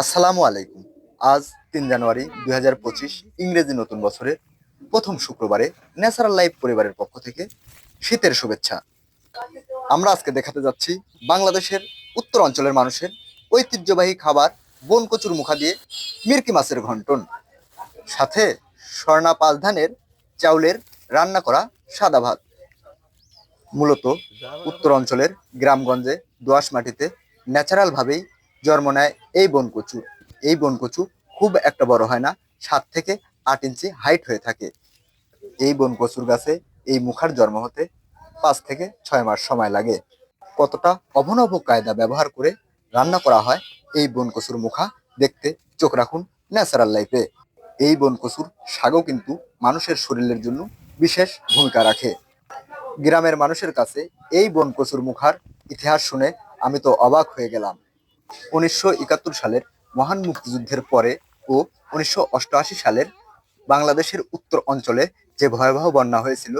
আসসালামু আলাইকুম। আজ তিন জানুয়ারি দুই হাজার পঁচিশ ইংরেজি নতুন বছরের প্রথম শুক্রবারে ন্যাচারাল লাইফ পরিবারের পক্ষ থেকে শীতের শুভেচ্ছা। আমরা আজকে দেখাতে যাচ্ছি বাংলাদেশের উত্তর অঞ্চলের মানুষের ঐতিহ্যবাহী খাবার বন কচুর মুখা দিয়ে মির্কি মাছের ঘন্টন। সাথে স্বর্ণা পাঁচ ধানের চাউলের রান্না করা সাদা ভাত। মূলত উত্তর অঞ্চলের গ্রামগঞ্জে দোআঁশ মাটিতে ন্যাচারাল ভাবেই জন্ম নেয় এই বনকচু। এই বনকচু খুব একটা বড় হয় না, সাত থেকে আট ইঞ্চি হাইট হয়ে থাকে। এই বনকচুর গাছে এই মুখার জন্ম হতে পাঁচ থেকে ছয় মাস সময় লাগে। কতটা অভিনব কায়দা ব্যবহার করে রান্না করা হয় এই বনকচুর মুখা দেখতে চোখ রাখুন ন্যাচারাল লাইফে এই বনকচুর শাকও কিন্তু মানুষের শরীরের জন্য বিশেষ ভূমিকা রাখে। গ্রামের মানুষের কাছে এই বনকচুর মুখার ইতিহাস শুনে আমি তো অবাক হয়ে গেলাম। উনিশশো একাত্তর সালের মহান মুক্তিযুদ্ধের পরে ও উনিশশো অষ্টআশি সালের বাংলাদেশের উত্তর অঞ্চলে যে ভয়াবহ বন্যা হয়েছিল,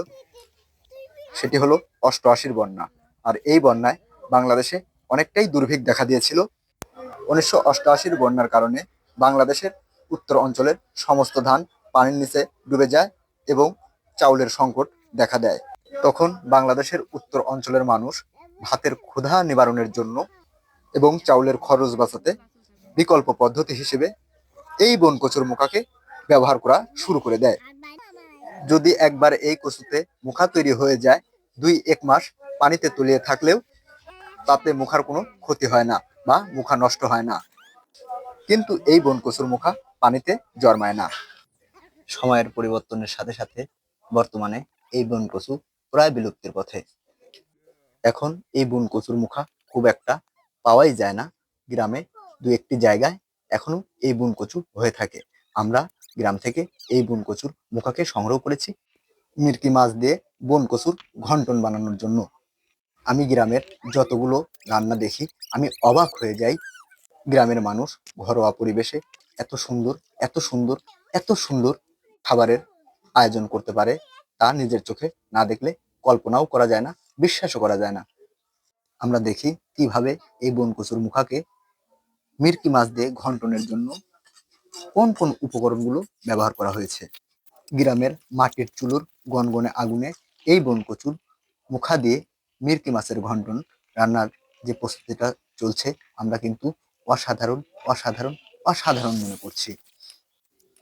সেটি হলো অষ্টআশির বন্যা। আর এই বন্যায় বাংলাদেশে অনেকটাই দুর্ভিক্ষ দেখা দিয়েছিল। উনিশশো অষ্টআশির বন্যার কারণে বাংলাদেশের উত্তর অঞ্চলের সমস্ত ধান পানির নিচে ডুবে যায় এবং চাউলের সংকট দেখা দেয়। তখন বাংলাদেশের উত্তর অঞ্চলের মানুষ ভাতের ক্ষুধা নিবারণের জন্য এবং চাউলের খরচ বাঁচাতে বিকল্প পদ্ধতি হিসেবে এই বন কচুর মুখাকে ব্যবহার করা শুরু করে দেয়। যদি একবার এই কচুতে মুখা তৈরি হয়ে যায়, দুই এক মাস পানিতে তলিয়ে থাকলেও তাতে মুখার কোনো ক্ষতি হয় না বা মুখা নষ্ট হয় না। কিন্তু এই বন কচুর মুখা পানিতে জন্মায় না। সময়ের পরিবর্তনের সাথে সাথে বর্তমানে এই বন কচু প্রায় বিলুপ্তির পথে। এখন এই বন কচুর মুখা খুব একটা পাওয়াই যায় না গ্রামে দু একটি জায়গায় এখনও এই বুন কচু হয়ে থাকে। আমরা গ্রাম থেকে এই বুন কচুর মুখাকে সংগ্রহ করেছি মিরকি মাছ দিয়ে বন কচুর ঘন্টন বানানোর জন্য। আমি গ্রামের যতগুলো রান্না দেখি, আমি অবাক হয়ে যাই গ্রামের মানুষ ঘরোয়া পরিবেশে এত সুন্দর এত সুন্দর এত সুন্দর খাবারের আয়োজন করতে পারে তা নিজের চোখে না দেখলে কল্পনাও করা যায় না, বিশ্বাসও করা যায় না। আমরা দেখি কীভাবে এই বনকচুর মুখাকে মিরকি মাছ দিয়ে ঘন্টনের জন্য কোন কোন উপকরণগুলো ব্যবহার করা হয়েছে। গ্রামের মাটির চুলোর গনগনে আগুনে এই বনকচুর মুখা দিয়ে মিরকি মাছের ঘন্টন রান্নার যে প্রস্তুতিটা চলছে, আমরা কিন্তু অসাধারণ অসাধারণ অসাধারণ মনে করছি।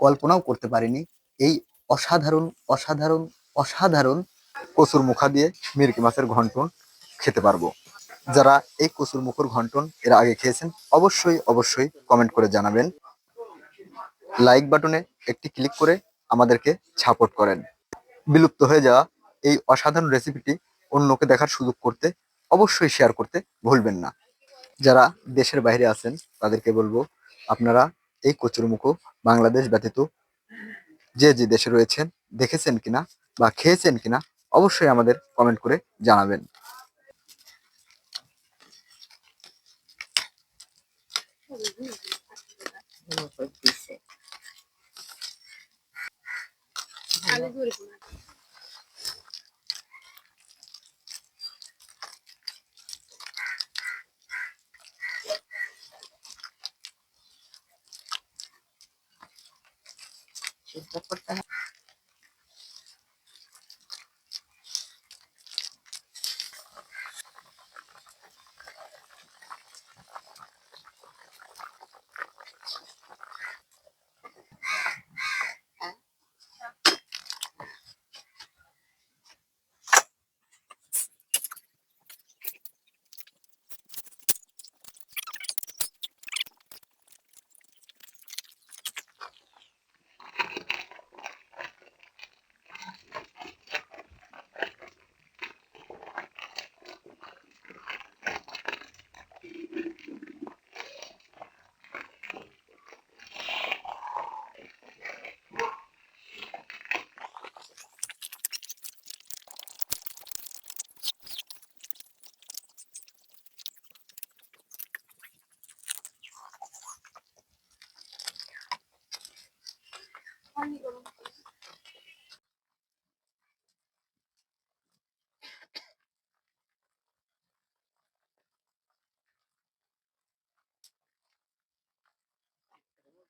কল্পনাও করতে পারিনি এই অসাধারণ অসাধারণ অসাধারণ কচুর মুখা দিয়ে মিরকি মাছের ঘন্টন খেতে পারব। যারা এই কচুর মুখর ঘন্টন এর আগে খেয়েছেন, অবশ্যই অবশ্যই কমেন্ট করে জানাবেন। লাইক বাটনে একটি ক্লিক করে আমাদেরকে সাপোর্ট করেন। বিলুপ্ত হয়ে যাওয়া এই অসাধারণ রেসিপিটি অন্যকে দেখার সুযোগ করতে অবশ্যই শেয়ার করতে ভুলবেন না। যারা দেশের বাইরে আছেন, তাদেরকে বলব, আপনারা এই কচুর মুখো বাংলাদেশ ব্যতীত যে যে দেশে রয়েছেন, দেখেছেন কিনা বা খেয়েছেন কিনা, অবশ্যই আমাদের কমেন্ট করে জানাবেন। সিদ্ধ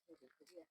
这个图片。